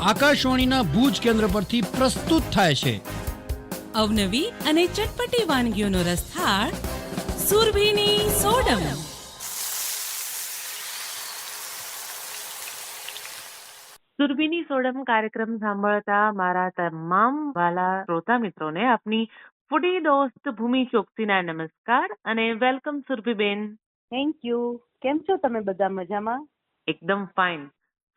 આકાશવાણીના ભુજ કેન્દ્ર પરથી પ્રસ્તુત થાય છે. અવનવી અને ચટપટી વાનગીઓનો રસથાળ સુરભીની સોડમ. સુરભીની સોડમ કાર્યક્રમ સાંભળતા મારા તમામ વાલા શ્રોતા મિત્રોને આપની ફૂડી દોસ્ત ભૂમિ ચોકસીના નમસ્કાર અને વેલકમ સુરભીબેન. થેન્ક યુ કેમ છો તમે બધા મજામાં? એકદમ ફાઇન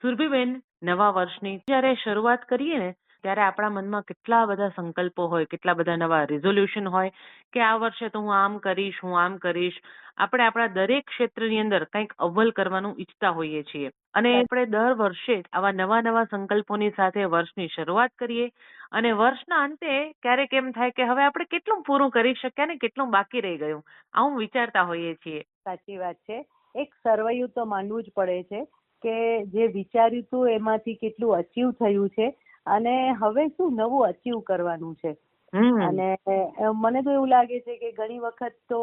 સુરભીબેન નવા વર્ષની જ્યારે શરૂઆત કરીએ ને ત્યારે આપણા મનમાં કેટલા બધા સંકલ્પો હોય કેટલા બધા નવા રિઝોલ્યુશન હોય કે આ વર્ષે તો હું આમ કરીશ હું આમ કરીશ. આપણે આપણા દરેક ક્ષેત્રની અંદર કંઈક અવ્વલ કરવાનું ઈચ્છતા હોઈએ છીએ. અને આપણે દર વર્ષે આવા નવા નવા સંકલ્પોની સાથે વર્ષની શરૂઆત કરીએ અને વર્ષના અંતે ક્યારેક એમ થાય કે હવે આપણે કેટલું પૂરું કરી શક્યા ને કેટલું બાકી રહી ગયું. આવું વિચારતા હોઈએ છીએ. સાચી વાત છે. એક સર્વૈયું તો માનવું જ પડે છે. કે જે વિચાર્યું હતું એમાંથી કેટલું અચીવ થયું છે અને હવે શું નવું અચીવ કરવાનું છે. અને મને તો એવું લાગે છે કે ઘણી વખત તો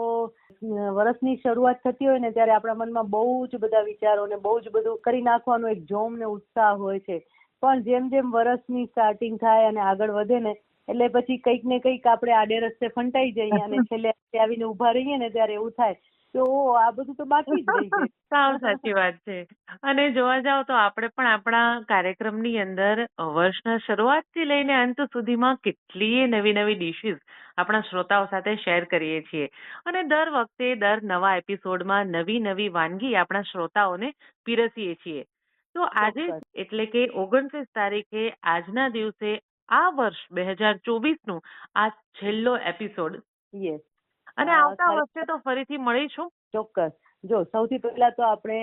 વર્ષની શરૂઆત થતી હોય ને ત્યારે આપણા મનમાં બહુ જ બધા વિચારો ને બહુ જ બધું કરી નાખવાનો એક જોમ ને ઉત્સાહ હોય છે. પણ જેમ જેમ વર્ષની સ્ટાર્ટિંગ થાય અને આગળ વધે ને એટલે પછી કંઈક ને કંઈક આપણે આડે રસ્તે ફંટાઈ જઈએ અને છેલ્લે આવીને ઊભા રહીએ ને ત્યારે એવું થાય. ઓ આ બધું તો બાકી જ રહી ગયું સાવ સાચી વાત છે. અને જોવા જાવ તો આપણે પણ આપણા કાર્યક્રમની અંદર વર્ષના શરૂઆતથી લઈને અંત સુધીમાં કેટલીય નવી નવી ડિશિસ આપણા શ્રોતાઓ સાથે શેર કરીએ છીએ. અને દર વખતે દર નવા એપિસોડમાં નવી નવી વાનગી આપણા શ્રોતાઓને પીરસીએ છીએ. તો આજે એટલે કે ઓગણત્રીસ તારીખે આજના દિવસે આ વર્ષ બે હજાર ચોવીસનું આ છેલ્લો એપિસોડ યસ અને આવતા. વર્ષે તો ફરીથી મળીશું. ચોક્કસ. જો સૌથી પહેલા તો આપણે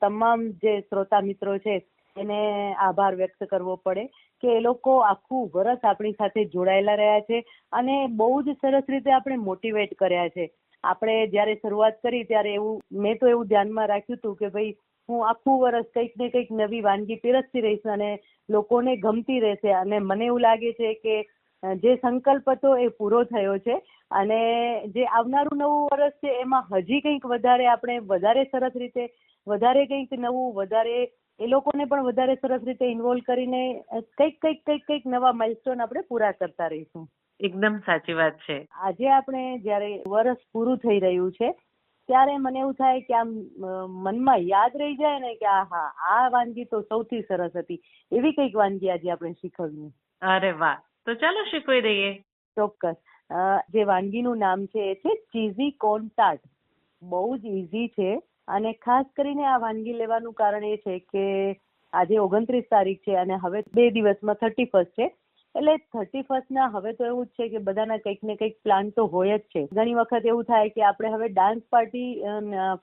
તમામ જે શ્રોતા મિત્રો છે એને આભાર વ્યક્ત કરવો પડે કે એ લોકો આખું વર્ષ આપણી સાથે જોડાયેલા રહ્યા છે અને બહુ જ સરસ રીતે આપણે મોટિવેટ કર્યા છે. આપણે જ્યારે શરૂઆત કરી ત્યારે એવું મેં તો એવું ધ્યાનમાં રાખ્યું હતું કે ભાઈ હું આખું વર્ષ કંઈક ને કંઈક નવી વાનગી પીરસતી રહીશ અને લોકોને ગમતી રહેશે અને મને એવું લાગે છે કે જે સંકલ્પ હતો એ પૂરો થયો છે. અને જે આવનારું નવું વર્ષ છે એમાં હજી કંઈક વધારે આપણે વધારે સરસ રીતે વધારે કંઈક નવું વધારે એ લોકોને પણ વધારે સરસ રીતે ઇન્વોલ્વ કરીને કંઈક કંઈક કંઈક કંઈક નવા માઇલસ્ટોન આપણે પૂરા કરતા રહીશું. એકદમ સાચી વાત છે. આજે આપણે જ્યારે વર્ષ પૂરું થઈ રહ્યું છે ત્યારે મને એવું થાય કે આમ મનમાં યાદ રહી જાય ને કે આ હા આ વાનગી તો સૌથી સરસ હતી. એવી કંઈક વાનગી આજે આપણે શીખવીએ. અરે વાહ! તો ચાલો શીખવી દઈએ. ચોક્કસ. જે વાનગીનું નામ છે એ છે ચીઝી કોર્ન ટાર્ટ બહુ જ ઇઝી છે અને ખાસ કરીને આ વાનગી લેવાનું કારણ એ છે કે આજે ઓગણત્રીસ તારીખ છે અને હવે બે દિવસમાં થર્ટી ફર્સ્ટ છે. એટલે થર્ટી ફર્સ્ટ ના હવે તો એવું જ છે કે બધાના કંઈક ને કંઈક પ્લાન તો હોય જ છે. ઘણી વખત એવું થાય કે આપણે હવે ડાન્સ પાર્ટી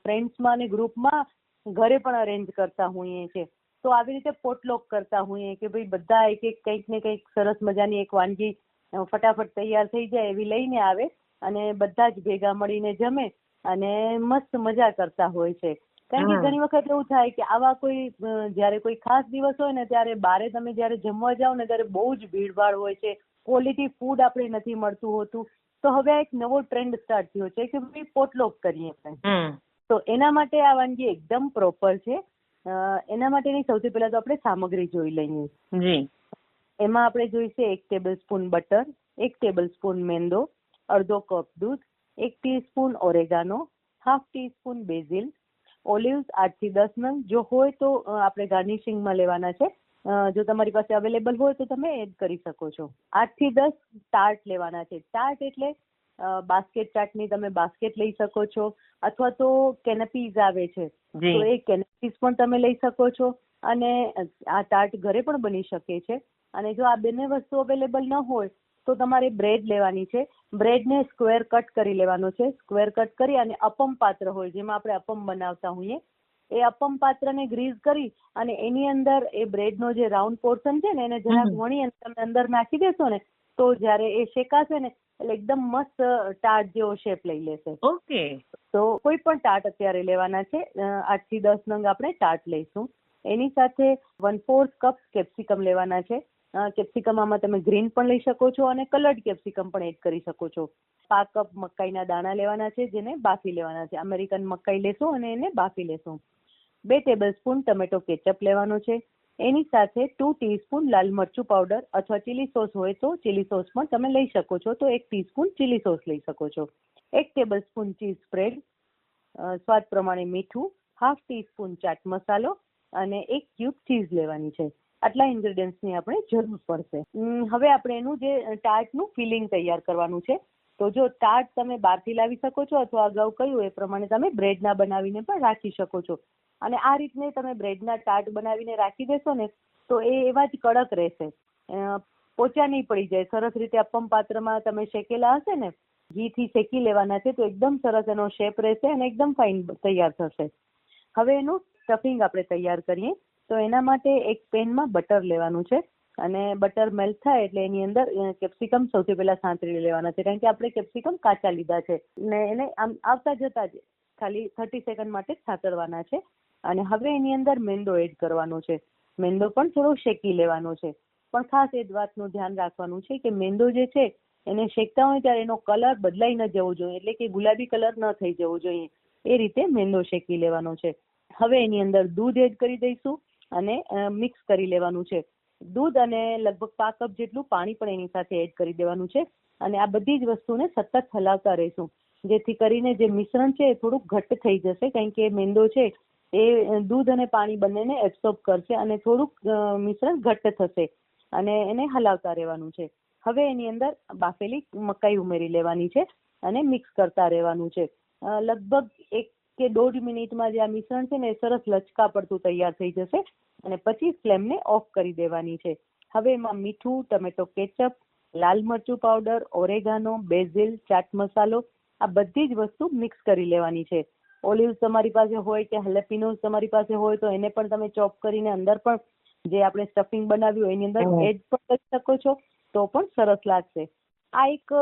ફ્રેન્ડ્સમાં અને ગ્રુપમાં ઘરે પણ અરેન્જ કરતા હોઈએ છીએ તો આવી રીતે પોટલોક કરતા હોઈએ કે ભાઈ બધા એક એક કંઈક ને કંઈક સરસ મજાની એક વાનગી ફટાફટ તૈયાર થઈ જાય એવી લઈને આવે અને બધા જ ભેગા મળીને જમે અને મસ્ત મજા કરતા હોય છે. કારણ કે ઘણી વખત એવું થાય કે આવા કોઈ જ્યારે કોઈ ખાસ દિવસ હોય ને ત્યારે બારે તમે જ્યારે જમવા જાઓ ને ત્યારે બહુ જ ભીડભાડ હોય છે. ક્વોલિટી ફૂડ આપણે નથી મળતું હોતું. તો હવે આ એક નવો ટ્રેન્ડ સ્ટાર્ટ થયો છે કે ભાઈ પોટલોક કરીએ તો એના માટે આ વાનગી એકદમ પ્રોપર છે. એના માટેની સૌથી પહેલા તો આપણે સામગ્રી જોઈ લઈએ. જી. એમાં આપણે જોઈશે એક ટેબલ સ્પૂન બટર એક ટેબલ સ્પૂન મેંદો અડધો કપ દૂધ એક teaspoon oregano half teaspoon basil olives આઠથી દસ નંગ. જો હોય તો આપણે ગાર્નિશિંગમાં લેવાના છે. જો તમારી પાસે અવેલેબલ હોય તો તમે એડ કરી શકો છો. આઠથી દસ ટાર્ટ લેવાના છે. ટાર્ટ એટલે બાસ્કેટ ચાટની તમે બાસ્કેટ લઈ શકો છો અથવા તો કેનપીઝ આવે છે. તો એ કેનપીસ પણ તમે લઈ શકો છો અને આ ટાર્ટ ઘરે પણ બની શકે છે. અને જો આ બંને વસ્તુ અવેલેબલ ન હોય તો તમારે બ્રેડ લેવાની છે. બ્રેડને સ્ક્વેર કટ કરી લેવાનો છે. સ્ક્વેર કટ કરી અને અપમ પાત્ર હોય જેમાં આપણે અપમ બનાવતા હોઈએ એ અપમ પાત્રને ગ્રીઝ કરી અને એની અંદર એ બ્રેડનો જે રાઉન્ડ પોર્શન છે ને એને જરાક વણી અને તમે અંદર નાખી દેશો ને તો જ્યારે એ શેકાશે ને એટલે એકદમ મસ્ત ટાટ જેવો શેપ લઈ લેશે. ઓકે. તો કોઈ પણ ટાટ અત્યારે લેવાના છે. આઠથી દસ નંગ આપણે ટાટ લઈશું. એની સાથે વન ફોર્થ કપ કેપ્સિકમ લેવાના છે. કેપ્સિકમ આમાં તમે ગ્રીન પણ લઈ શકો છો અને કલર્ડ કેપ્સિકમ પણ એડ કરી શકો છો. પાંચ કપ મકાઈના દાણા લેવાના છે જેને બાફી લેવાના છે. અમેરિકન મકાઈ લેશો અને એને બાફી લેશો. બે ટેબલ સ્પૂન ટમેટો કેચઅપ લેવાનો છે. એની સાથે ટુ ટીસ્પૂન લાલ મરચું પાવડર અથવા ચીલી સોસ હોય તો ચીલી સોસ પણ તમે લઈ શકો છો. તો એક ટીસ્પૂન ચીલી સોસ લઈ શકો છો. એક ટેબલ સ્પૂન ચીઝ સ્પ્રેડ સ્વાદ પ્રમાણે મીઠું હાફ ટીસ્પૂન ચાટ મસાલો અને એક ક્યુબ ચીઝ લેવાની છે. આટલા ઇન્ગ્રેડિયન્ટ્સની આપણે જરૂર પડશે. હવે આપણે એનું જે ટાર્ટનું ફિલિંગ તૈયાર કરવાનું છે. તો જો ટાર્ટ તમે બહારથી લાવી શકો છો અથવા અગાઉ કહ્યું એ પ્રમાણે તમે બ્રેડના બનાવીને પણ રાખી શકો છો. અને આ રીતને તમે બ્રેડના ટાટ બનાવીને રાખી દેશો ને, તો એ એવા જ કડક રહેશે. પોચા નહીં પડી જાય. સરસ રીતે અપમ પાત્રમાં તમે શેકેલા હશે ને, ઘીથી શેકી લેવાના છે, તો એકદમ સરસ એનો શેપ રહેશે અને એકદમ ફાઇન તૈયાર થશે. હવે એનું સ્ટફિંગ આપણે તૈયાર કરીએ, તો એના માટે એક પેનમાં બટર લેવાનું છે. અને બટર મેલ્ટ થાય એટલે એની અંદર કેપ્સિકમ સૌથી પહેલા સાંતળી લેવાના છે. કારણ કે આપણે કેપ્સિકમ કાચા લીધા છે. ને એને આમ આવતા જતા જ ખાલી થર્ટી સેકન્ડ માટે જ છે. અને હવે એની અંદર મેંદો એડ કરવાનો છે. મેંદો પણ થોડો શેકી લેવાનો છે. પણ ખાસ એ વાતનું ધ્યાન રાખવાનું છે કે મેંદો જે છે, એને શેકતા હોય ત્યારે એનો કલર બદલાઈ ન જવો જોઈએ, એટલે કે ગુલાબી કલર ન થઈ જવો જોઈએ. એ રીતે મેંદો શેકી લેવાનો છે. હવે એની અંદર દૂધ એડ કરી દઈશું અને મિક્સ કરી લેવાનું છે. દૂધ અને લગભગ પાંચ કપ જેટલું પાણી પણ એની સાથે એડ કરી દેવાનું છે અને આ બધી જ વસ્તુને સતત હલાવતા રહીશું. જેથી કરીને જે મિશ્રણ છે એ થોડુંક ઘટ્ટ થઈ જશે, કારણ કે મેંદો છે એ દૂધ અને પાણી બંનેને એબ્સોર્બ કરશે અને થોડુંક મિશ્રણ ઘટ્ટ થશે અને એને હલાવતા રહેવાનું છે. હવે એની અંદર બાફેલી મકાઈ ઉમેરી લેવાની છે અને મિક્સ કરતા રહેવાનું છે. લગભગ એક કે દોઢ મિનિટમાં જે આ મિશ્રણ છે ને એ સરસ લચકા પડતું તૈયાર થઈ જશે અને પછી ફ્લેમને ઓફ કરી દેવાની છે. હવે એમાં મીઠું, ટમેટો કેચઅપ, લાલ મરચું પાવડર, ઓરેગાનો, બેઝિલ, ચાટ મસાલો આ બધી જ વસ્તુ મિક્સ કરી લેવાની છે. ઓલિવ્સ તમારી પાસે હોય કે હેલેપિનોસ તમારી પાસે હોય તો એને પણ તમે ચોપ કરીને અંદર પણ જે આપણે સ્ટફિંગ બનાવ્યું હોય એની અંદર એડ પણ કરી શકો છો તો પણ સરસ લાગશે. આ એક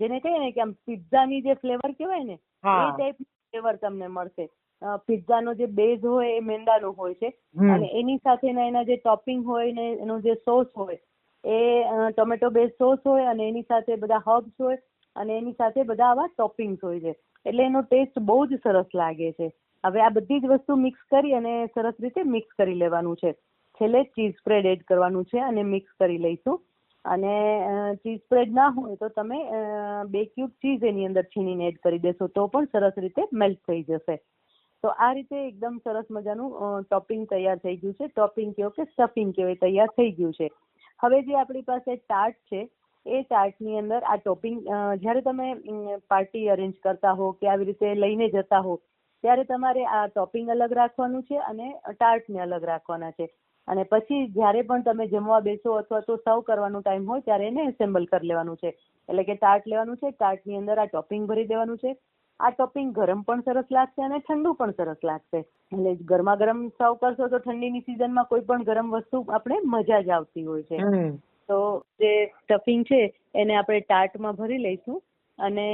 જેને કહીએ ને કે આમ પિઝાની જે ફ્લેવર કહેવાય ને એ ટાઈપ ફ્લેવર તમને મળશે. પિઝાનો જે બેઝ હોય એ મેંદાનો હોય છે. અને એની સાથેના એના જે ટોપિંગ હોય ને એનો જે સોસ હોય એ ટોમેટો બેઝ સોસ હોય અને એની સાથે બધા હર્બ્સ હોય અને એની સાથે બધા આવા ટોપિંગ્સ હોય છે. એટલે એનો ટેસ્ટ બહુ જ સરસ લાગે છે. હવે આ બધી જ વસ્તુ મિક્સ કરી અને સરસ રીતે મિક્સ કરી લેવાનું છે. છેલ્લે ચીઝ સ્પ્રેડ એડ કરવાનું છે અને મિક્સ કરી લઈશું. અને ચીઝ સ્પ્રેડ ના હોય તો તમે બે ક્યુબ ચીઝ એની અંદર છીણીને એડ કરી દેશો તો પણ સરસ રીતે મેલ્ટ થઈ જશે. તો આ રીતે એકદમ સરસ મજાનું ટોપિંગ તૈયાર થઈ ગયું છે. ટોપિંગ કહો કે સ્ટફિંગ કહેવાય તૈયાર થઈ ગયું છે. હવે જે આપણી પાસે ટાર્ટ છે એ ચાર્ટની અંદર આ ટોપિંગ જ્યારે તમે પાર્ટી અરેન્જ કરતા હો કે આવી રીતે લઈને જતા હો, ત્યારે તમારે આ ટોપિંગ અલગ રાખવાનું છે અને ટાર્ટને અલગ રાખવાના છે. અને પછી જ્યારે પણ તમે જમવા બેસો અથવા તો સર્વ કરવાનો ટાઈમ હોય ત્યારે એને એસેમ્બલ કરી લેવાનું છે. એટલે કે ટાર્ટ લેવાનું છે ટાર્ટની અંદર આ ટોપિંગ ભરી દેવાનું છે. આ ટોપિંગ ગરમ પણ સરસ લાગશે અને ઠંડુ પણ સરસ લાગશે. એટલે ગરમા ગરમ સર્વ કરશો તો ઠંડીની સિઝનમાં કોઈ પણ ગરમ વસ્તુ આપણે મજા જ આવતી હોય છે. તો જે સ્ટફિંગ છે, એને આપણે ટાર્ટમાં ભરી લઈશું અને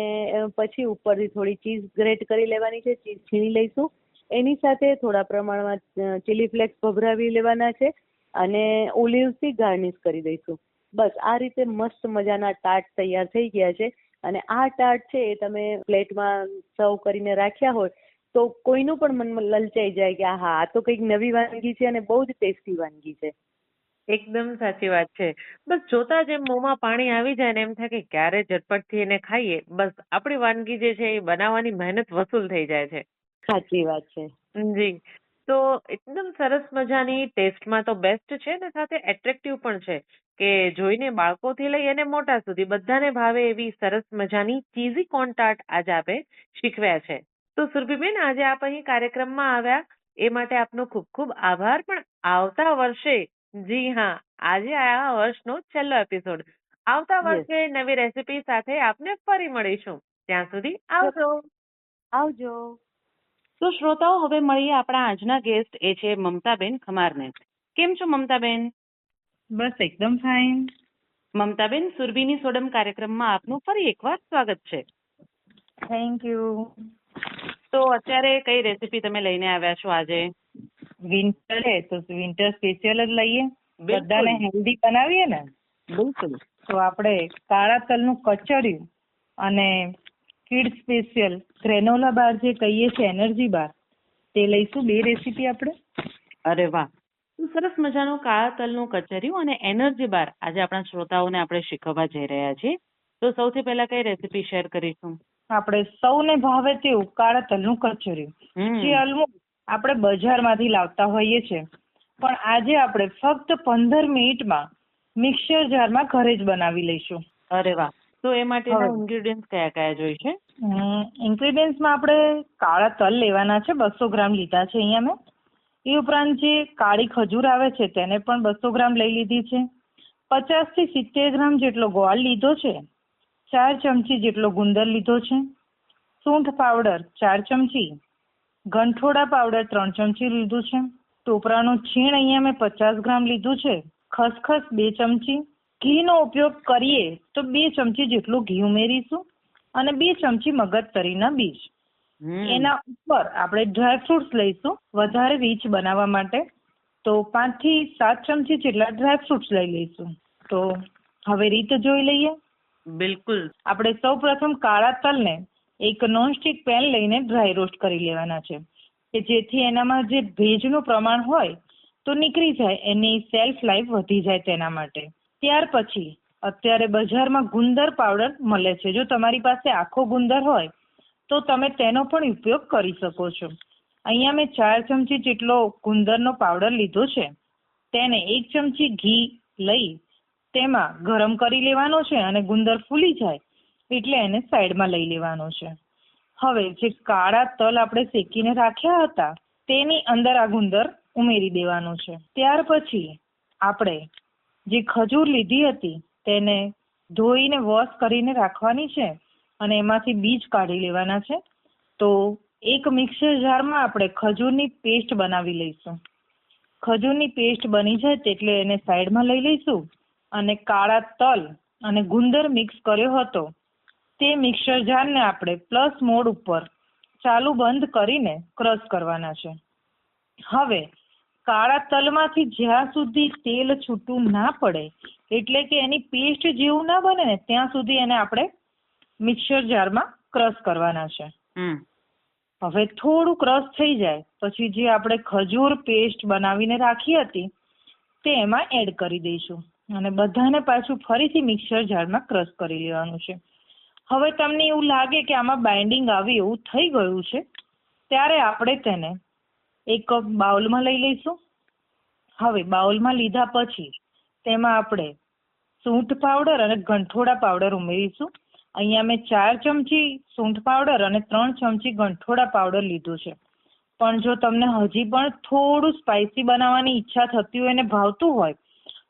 પછી ઉપરથી થોડી ચીઝ ગ્રેટ કરી લેવાની છે ચીઝ છીણી લઈશું. એની સાથે થોડા પ્રમાણમાં ચીલી ફ્લેક્સ ભભરાવી લેવાના છે અને ઓલિવ્સથી ગાર્નિશ કરી દઈશું. બસ, આ રીતે મસ્ત મજાના ટાર્ટ તૈયાર થઈ ગયા છે અને આ ટાર્ટ છે એ તમે પ્લેટમાં સર્વ કરીને રાખ્યા હોય તો કોઈનું પણ મનમાં લલચાઈ જાય કે હા આ તો કંઈક નવી વાનગી છે અને બહુ જ ટેસ્ટી વાનગી છે. એકદમ સાચી વાત છે. બસ જોતા જ એમ મોંમાં પાણી આવી જાય ને એમ થાય કે ક્યારે ઝટપટથી એને ખાઈએ. બસ આપણી વાનગી જે છે એ બનાવવાની મહેનત વસૂલ થઈ જાય છે. સાચી વાત છે. જી. તો એકદમ સરસ મજાની ટેસ્ટમાં તો બેસ્ટ છે ને સાથે એટ્રેક્ટિવ પણ છે કે જોઈને બાળકોથી લઈ અને મોટા સુધી બધાને ભાવે એવી સરસ મજાની ચીઝી કોન્ટાટ આજે આપે શીખવ્યા છે. તો સુરભીબેન આજે આપ અહીં કાર્યક્રમમાં આવ્યા. એ માટે આપનો ખૂબ ખૂબ આભાર. પણ આવતા વર્ષે જી હા આજે આ વર્ષનો છેલ્લો એપિસોડ આવતા વર્ષે નવી રેસીપી સાથે આપને ફરી મળીશું. ત્યાં સુધી આવજો. આવજો. તો શ્રોતાઓ હવે મળીએ આપણા આજના ગેસ્ટ એ છે મમતાબેન ખમારને. કેમ છો મમતાબેન? બસ એકદમ ફાઇન મમતાબેન સુરભીની સોડમ કાર્યક્રમમાં આપનું ફરી એકવાર સ્વાગત છે. થેન્ક યુ તો અત્યારે કઈ રેસીપી તમે લઈને આવ્યા છો આજે? વિન્ટર હે તો વિન્ટર સ્પેશિયલ જ લઈએ. બધાને હેલ્ધી બનાવીએ ને? બિલકુલ. તો આપણે કાળા તલનું કચડિયું અને કિડ સ્પેશિયલ ગ્રેનોલા બાર જે કહીએ છીએ એનર્જી બાર તે લઈશું. બે રેસીપી આપણે. અરે વાહ. તો સરસ મજાનું કાળા તલનું કચરિયું અને એનર્જી બાર આજે આપણા શ્રોતાઓને આપણે શીખવવા જઈ રહ્યા છીએ. તો સૌથી પહેલા કઈ રેસીપી શેર કરીશું? આપણે સૌને ભાવે તેવું કાળા તલનું કચરિયું જે ઓલમોસ્ટ આપણે બજારમાંથી લાવતા હોઈએ છીએ. પણ આજે આપણે ફક્ત પંદર મિનિટમાં મિક્સર જારમાં ઘરે જ બનાવી લઈશું. અરે વાહ. તો એ માટેના ઇન્ગ્રેડિયન્ટ કયા કયા જોઈશે ઇન્ગ્રેડિયન્ટ્સમાં આપણે કાળા તલ લેવાના છે બસો ગ્રામ લીધા છે અહીંયા મેં. એ ઉપરાંત જે કાળી ખજૂર આવે છે તેને પણ બસો ગ્રામ લઈ લીધી છે. પચાસથી સિત્તેર ગ્રામ જેટલો ગોળ લીધો છે. ચાર ચમચી જેટલો ગુંદર લીધો છે. સૂંઠ પાવડર ચાર ચમચી. ગંઠોડા પાવડર ત્રણ ચમચી લીધું છે. ટોપરાનું છીણ અહીંયા મેં પચાસ ગ્રામ લીધું છે. ખસખસ બે ચમચી. ઘીનો ઉપયોગ કરીએ તો બે ચમચી જેટલું ઘી ઉમેરીશું અને બે ચમચી મગજ તરીના બીજ એના ઉપર આપણે ડ્રાયફ્રુટ્સ લઈશું વધારે રીચ બનાવવા માટે. તો પાંચથી સાત ચમચી જેટલા ડ્રાયફ્રુટ્સ લઈ લઈશું. તો હવે રીત જોઈ લઈએ. બિલકુલ. આપણે સૌ પ્રથમ કાળા તલને એક નોનસ્ટિક પેન લઈને ડ્રાય રોસ્ટ કરી લેવાના છે. કે જેથી એનામાં જે ભેજનું પ્રમાણ હોય તો નીકળી જાય, એની સેલ્ફ લાઈફ વધી જાય તેના માટે. ત્યાર પછી અત્યારે બજારમાં ગુંદર પાવડર મળે છે. જો તમારી પાસે આખો ગુંદર હોય તો તમે તેનો પણ ઉપયોગ કરી શકો છો. અહીંયા મેં ચાર ચમચી જેટલો ગુંદરનો પાવડર લીધો છે. તેને એક ચમચી ઘી લઈ તેમાં ગરમ કરી લેવાનો છે અને ગુંદર ફૂલી જાય એટલે એને સાઈડમાં લઈ લેવાનો છે. હવે જે કાળા તલ આપણે શેકીને રાખ્યા હતા, તેની અંદર આ ગુંદર ઉમેરી દેવાનું છે. ત્યાર પછી આપણે જે ખજૂર લીધી હતી, તેને ધોઈને વોશ કરીને રાખવાની છે અને એમાંથી બીજ કાઢી લેવાના છે. તો એક મિક્સર જારમાં આપણે ખજૂરની પેસ્ટ બનાવી લઈશું. ખજૂરની પેસ્ટ બની જાય તેટલે એને સાઈડમાં લઈ લઈશું અને કાળા તલ અને ગુંદર મિક્સ કર્યો હતો. તે મિક્સર જારને આપણે પ્લસ મોડ ઉપર ચાલુ બંધ કરીને ક્રશ કરવાના છે. હવે કાળા તલમાંથી જ્યાં સુધી તેલ છૂટું ના પડે એટલે કે એની પેસ્ટ જેવું ના બને ને ત્યાં સુધી એને આપણે મિક્સર જારમાં ક્રશ કરવાના છે. હવે થોડું ક્રશ થઈ જાય પછી જે આપણે ખજૂર પેસ્ટ બનાવીને રાખી હતી તે એમાં એડ કરી દઈશું. અને બધાને પાછું ફરીથી મિક્સર જારમાં ક્રશ કરી લેવાનું છે. હવે તમને એવું લાગે કે આમાં બાઇન્ડિંગ આવી એવું થઈ ગયું છે? ત્યારે આપણે તેને એક બાઉલમાં લઈ લઈશું. હવે બાઉલમાં લીધા પછી તેમાં આપણે સૂંઠ પાવડર અને ગંઠોડા પાવડર ઉમેરીશું. અહીંયા મેં ચાર ચમચી સૂંઠ પાવડર અને ત્રણ ચમચી ગંઠોડા પાવડર લીધું છે. પણ જો તમને હજી પણ થોડું સ્પાઇસી બનાવવાની ઈચ્છા થતી હોય અને ભાવતું હોય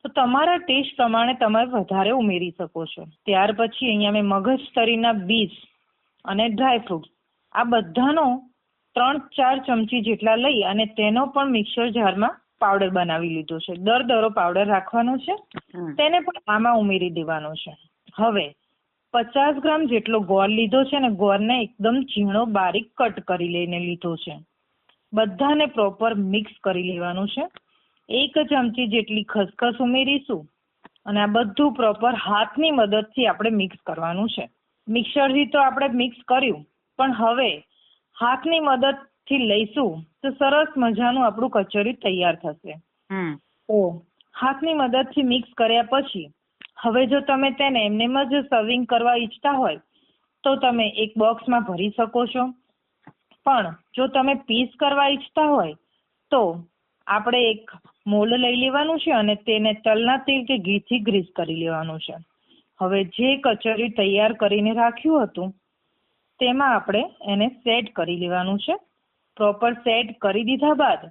તો તમારા ટેસ્ટ પ્રમાણે તમે વધારે ઉમેરી શકો છો. ત્યાર પછી અહીંયા મેં મગજ તરીના બીજ અને ડ્રાયફ્રૂટ આ બધાનો ત્રણ ચાર ચમચી જેટલા લઈ અને તેનો પણ મિક્સર જારમાં પાવડર બનાવી લીધો છે. દર દરો પાવડર રાખવાનો છે. તેને પણ આમાં ઉમેરી દેવાનો છે. હવે પચાસ ગ્રામ જેટલો ગોળ લીધો છે ને ગોળને એકદમ ઝીણો બારીક કટ કરી લઈને લીધો છે. બધાને પ્રોપર મિક્સ કરી લેવાનું છે. એક ચમચી જેટલી ખસખસ ઉમેરીશું અને આ બધું પ્રોપર હાથની મદદથી આપણે મિક્સ કરવાનું છે. મિક્સરથી તો આપણે મિક્સ કર્યું પણ હવે હાથની મદદથી લઈશું તો સરસ મજાનું આપણું કચોરી તૈયાર થશે. તો હાથની મદદથી મિક્સ કર્યા પછી હવે જો તમે તેને એમનેમ જ સર્વિંગ કરવા ઈચ્છતા હોય તો તમે એક બોક્સમાં ભરી શકો છો. પણ જો તમે પીસ કરવા ઈચ્છતા હોય તો આપણે એક મોલ્ડ લઈ લેવાનું છે અને તેને તલના તેલ કે ઘીથી ગ્રીસ કરી લેવાનું છે. હવે જે કચોરી તૈયાર કરીને રાખ્યું હતું, તેમાં આપણે એને સેટ કરી લેવાનું છે. પ્રોપર સેટ કરી દીધા બાદ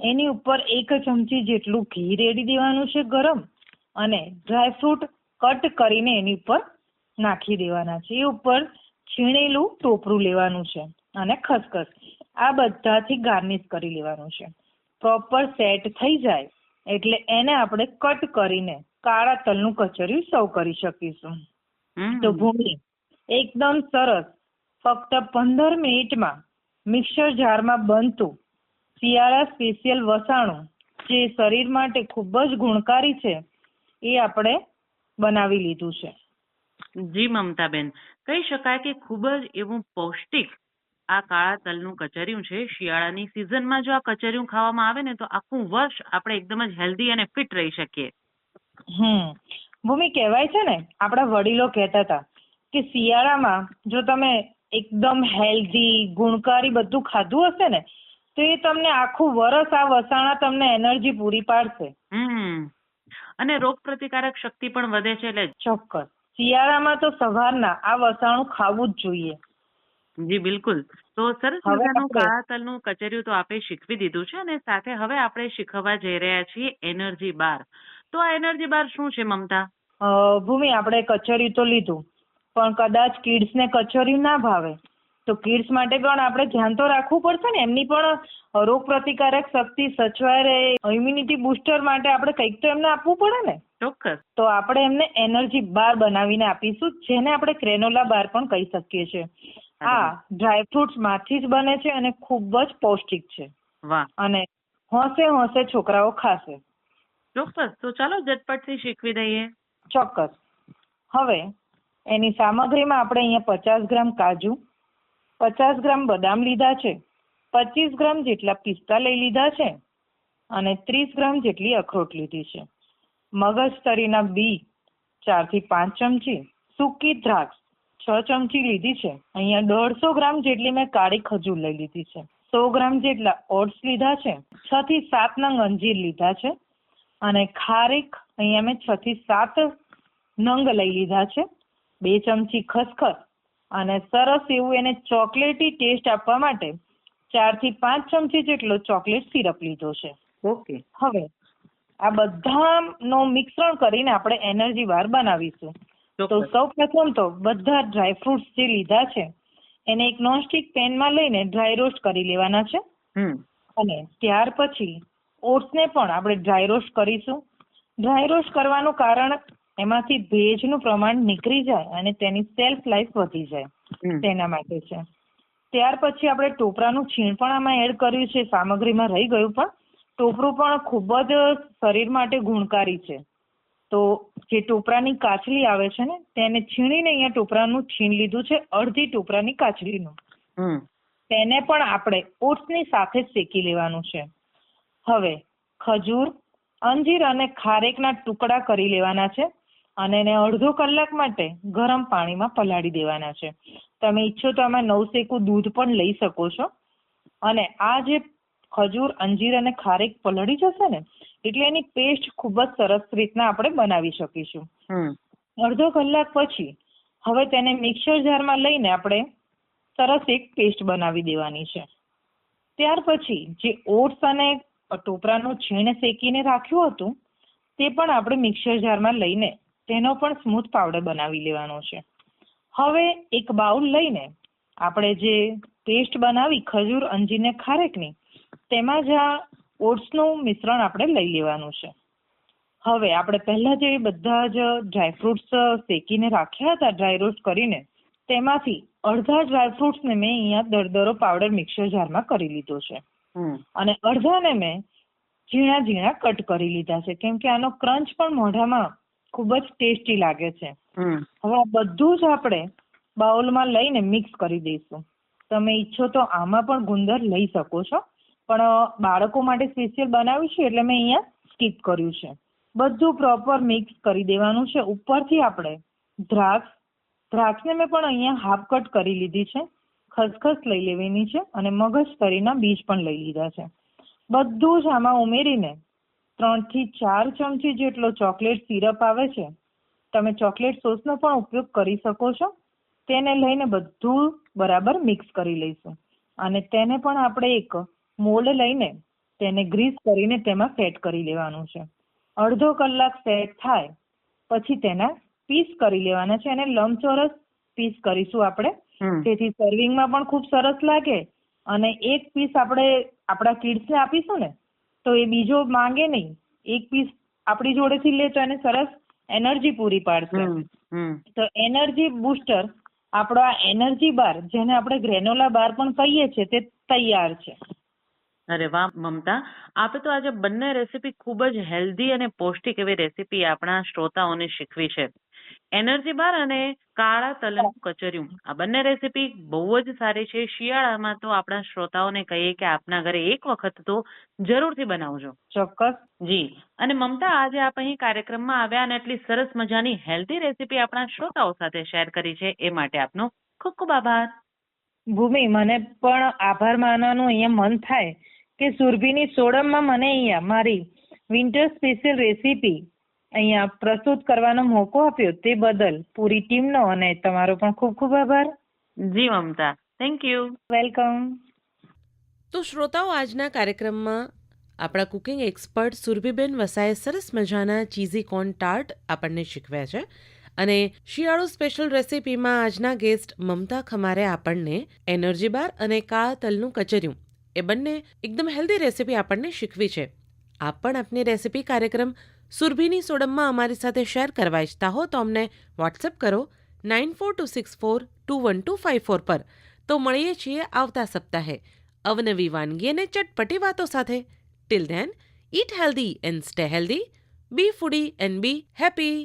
એની ઉપર એક ચમચી જેટલું ઘી રેડી દેવાનું છે ગરમ અને ડ્રાયફ્રૂટ કટ કરીને એની ઉપર નાખી દેવાના છે. એ ઉપર છીણેલું ટોપરું લેવાનું છે અને ખસખસ. આ બધાથી ગાર્નિશ કરી લેવાનું છે. પ્રોપર સેટ થઈ જાય. એટલે એને આપણે કટ કરીને કાળા તલનું કચરિયું સર્વ કરી શકીશું. તો ભૂમિ એકદમ સરસ. ફક્ત પંદર મિનિટમાં મિક્સર જારમાં બનતું શિયાળા સ્પેશિયલ વસાણું જે શરીર માટે ખૂબ જ ગુણકારી છે એ આપણે બનાવી લીધું છે. જી મમતાબેન કહી શકાય કે ખૂબ જ એવું પૌષ્ટિક આ કાળા તલનું કચરિયું છે શિયાળાની સિઝનમાં જો આ કચરિયું ખાવામાં આવે ને તો આખું વર્ષ આપણે એકદમ જ હેલ્ધી અને ફિટ રહી શકીએ. હમ. ભૂમિ કહેવાય છે ને આપણા વડીલો કહેતા હતા કે શિયાળામાં જો તમે એકદમ હેલ્ધી ગુણકારી બધું ખાધું હશે ને તો એ તમને આખું વરસ આ વસાણા તમને એનર્જી પૂરી પાડશે. હમ. અને રોગ પ્રતિકારક શક્તિ પણ વધે છે એટલે ચોક્કસ. શિયાળામાં તો સવારના આ વસાણું ખાવું જ જોઈએ. જી બિલકુલ. તો સરસ મજાનું કાળા તલનું તો આપે શીખવી દીધું છે અને સાથે હવે આપણે શીખવવા જઈ રહ્યા છીએ એનર્જી બાર. તો આ એનર્જી બાર શું છે મમતા? ભૂમિ આપણે કચેરી તો લીધું પણ કદાચ કિડ્સ ને કચોરી ના ભાવે. તો કિડ્સ માટે પણ આપણે ધ્યાન તો રાખવું પડશે ને એમની પણ રોગ પ્રતિકારક શક્તિ સચવાય રહે ઇમ્યુનિટી બુસ્ટર માટે આપણે કંઈક તો એમને આપવું પડે ને. ચોક્કસ. તો આપણે એમને એનર્જી બાર બનાવીને આપીશું જેને આપણે ક્રેનોલા બાર પણ કહી શકીએ છીએ. આ ડ્રાયફ્રુટ્સમાંથી જ બને છે અને ખૂબ જ પૌષ્ટિક છે. વાહ. અને હોંશે હોંશે છોકરાઓ ખાશે. ચોક્કસ. તો ચાલો ઝટપટથી શીખવી દઈએ. ચોક્કસ. હવે એની સામગ્રીમાં આપણે અહીંયા પચાસ ગ્રામ કાજુ પચાસ ગ્રામ બદામ લીધા છે પચીસ ગ્રામ જેટલા પિસ્તા લઈ લીધા છે અને ત્રીસ ગ્રામ જેટલી અખરોટ લીધી છે. મગજ તરીના બી ચારથી પાંચ ચમચી સૂકી દ્રાક્ષ છ ચમચી લીધી છે. અહીંયા દોઢસો ગ્રામ જેટલી મેં કાળી ખજૂર લઈ લીધી છે. સો ગ્રામ જેટલા ઓટ્સ લીધા છે. છ થી સાત નંગ અંજીર લીધા છે. અને ખારેક અહીંયા મેં છ થી સાત નંગ લઈ લીધા છે. બે ચમચી ખસખસ અને સરસ એવું એને ચોકલેટી ટેસ્ટ આપવા માટે ચારથી પાંચ ચમચી જેટલો ચોકલેટ સિરપ લીધો છે. ઓકે. હવે આ બધાનો મિશ્રણ કરીને આપણે એનર્જી બાર બનાવીશું. તો સૌ પ્રથમ તો બધા ડ્રાયફ્રુટ્સ જે લીધા છે એને એક નોનસ્ટિક પેનમાં લઈને ડ્રાય રોસ્ટ કરી લેવાના છે. અને ત્યાર પછી ઓટ્સને પણ આપણે ડ્રાય રોસ્ટ કરીશું. ડ્રાય રોસ્ટ કરવાનું કારણ એમાંથી ભેજનું પ્રમાણ નીકળી જાય અને તેની સેલ્ફ લાઈફ વધી જાય તેના માટે છે. ત્યાર પછી આપણે ટોપરાનું છીણ પણ આમાં એડ કર્યું છે. સામગ્રીમાં રહી ગયું પણ ટોપરું પણ ખૂબ જ શરીર માટે ગુણકારી છે. તો જે ટોપરાની કાચલી આવે છે ને તેને છીણીને અહીંયા ટોપરાનું છીણ લીધું છે અડધી ટોપરાની કાચલીનું. તેને પણ આપણે ઓટ્સની સાથે જ શેકી લેવાનું છે. હવે ખજૂર અંજીર અને ખારેકના ટુકડા કરી લેવાના છે અને એને અડધો કલાક માટે ગરમ પાણીમાં પલાળી દેવાના છે. તમે ઈચ્છો તો આમાં નવશેકું દૂધ પણ લઈ શકો છો. અને આ જે ખજૂર અંજીર અને ખારેક પલળી જશે ને એટલે એની પેસ્ટ ખૂબ જ સરસ રીતના આપણે બનાવી શકીશું. અડધો કલાક પછી હવે તેને મિક્સર જારમાં લઈને આપણે સરસ એક પેસ્ટ બનાવી દેવાની છે. ત્યાર પછી જે ઓટ્સ અને ટોપરાનું છીણ શેકીને રાખ્યું હતું તે પણ આપણે મિક્સર જારમાં લઈને તેનો પણ સ્મૂથ પાવડર બનાવી લેવાનો છે. હવે એક બાઉલ લઈને આપણે જે પેસ્ટ બનાવી ખજૂર અંજીર ને ખારેકની તેમાં જ આ ઓટ્સનું મિશ્રણ આપણે લઈ લેવાનું છે. હવે આપણે પહેલા જે બધા જ ડ્રાયફ્રુટ્સ શેકીને રાખ્યા હતા ડ્રાય રોસ્ટ કરીને તેમાંથી અડધા ડ્રાયફ્રુટ્સને મેં અહીંયા દરદરો પાવડર મિક્સર જારમાં કરી લીધો છે. અને અડધાને મેં ઝીણા ઝીણા કટ કરી લીધા છે. કેમ કે આનો ક્રંચ પણ મોઢામાં ખૂબ જ ટેસ્ટી લાગે છે. હવે આ બધું જ આપણે બાઉલમાં લઈને મિક્સ કરી દઈશું. તમે ઈચ્છો તો આમાં પણ ગુંદર લઈ શકો છો. પણ બાળકો માટે સ્પેશિયલ બનાવ્યું છે એટલે મેં અહીંયા સ્કીપ કર્યું છે. બધું પ્રોપર મિક્સ કરી દેવાનું છે. ઉપરથી આપણે દ્રાક્ષ, દ્રાક્ષને મેં પણ અહીંયા હાફ કટ કરી લીધી છે. ખસખસ લઈ લેવાની છે અને મગજ કરીના બીજ પણ લઈ લીધા છે. બધું જ આમાં ઉમેરીને ત્રણથી ચાર ચમચી જેટલો ચોકલેટ સિરપ આવે છે. તમે ચોકલેટ સોસનો પણ ઉપયોગ કરી શકો છો. તેને લઈને બધું બરાબર મિક્સ કરી લઈશું. અને તેને પણ આપણે એક મોલ્ડ લઈને તેને ગ્રીસ કરીને તેમાં સેટ કરી લેવાનું છે. અડધો કલાક સેટ થાય પછી તેના પીસ કરી લેવાના છે અને લંબચોરસ પીસ કરીશું આપણે. તેથી જેથી સર્વિંગમાં પણ ખૂબ સરસ લાગે અને એક પીસ આપણે આપણા કિડ્સને આપીશું ને તો એ બીજો માંગે નહીં. એક પીસ આપણી જોડેથી લે તો એને સરસ એનર્જી પૂરી પાડશે. તો એનર્જી બુસ્ટર આપણો આ એનર્જી બાર જેને આપણે ગ્રેનોલા બાર પણ કહીએ છીએ તે તૈયાર છે. અરે વાહ મમતા. આપે તો આજે બંને રેસીપી ખૂબ જ હેલ્ધી અને પૌષ્ટિક એવી રેસીપી આપણા શ્રોતાઓને શીખવી છે. એનર્જી બાર અને કાળા તલનું કચરિયું આ બંને રેસીપી બહુ જ સારી છે. શિયાળામાં તો આપણા શ્રોતાઓને કહીએ કે આપના ઘરે એક વખત તો જરૂરથી બનાવજો. ચોક્કસ. જી. અને મમતા આજે આપ અહીં કાર્યક્રમમાં આવ્યા અને એટલી સરસ મજાની હેલ્ધી રેસીપી આપણા શ્રોતાઓ સાથે શેર કરી છે એ માટે આપનો ખૂબ ખૂબ આભાર. ભૂમિ મને પણ આભાર માનવાનું અહીંયા મન થાય. કે સુરભીની સોડમમાં મને અહીંયા મારી વિન્ટર સ્પેશિયલ રેસીપી અહીંયા પ્રસ્તુત કરવાનો મોકો આપ્યો તે બદલ પૂરી ટીમનો અને તમારો પણ ખૂબ ખૂબ આભાર. જી મમતા. થેન્ક યુ વેલકમ તો શ્રોતાઓ આજના કાર્યક્રમમાં આપણા કુકિંગ એક્સપર્ટ સુરભીબેન વસાએ સરસ મજાના ચીઝી કોર્ન ટાર્ટ આપણને શીખવ્યા છે. અને શિયાળો સ્પેશિયલ રેસીપીમાં આજના ગેસ્ટ મમતા ખમારે આપણને એનર્જી બાર અને કાળા તલનું કચરિયું એ બંને એકદમ હેલ્ધી રેસીપી આપણને શીખવી છે. આપ પણ આપની રેસીપી કાર્યક્રમ સુરભીની સોડમમાં અમારી સાથે શેર કરવા ઈચ્છતા હો તો અમને વોટ્સએપ કરો nine four two six four two one two five four પર. તો મળીએ છીએ આવતા સપ્તાહે. અવનવી વાનગી અને ચટપટી વાતો સાથે. Till then eat healthy and stay healthy be foodie and be happy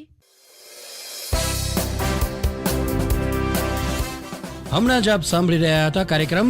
હમણાં જ આપ સાંભળી રહ્યા હતા કાર્યક્રમ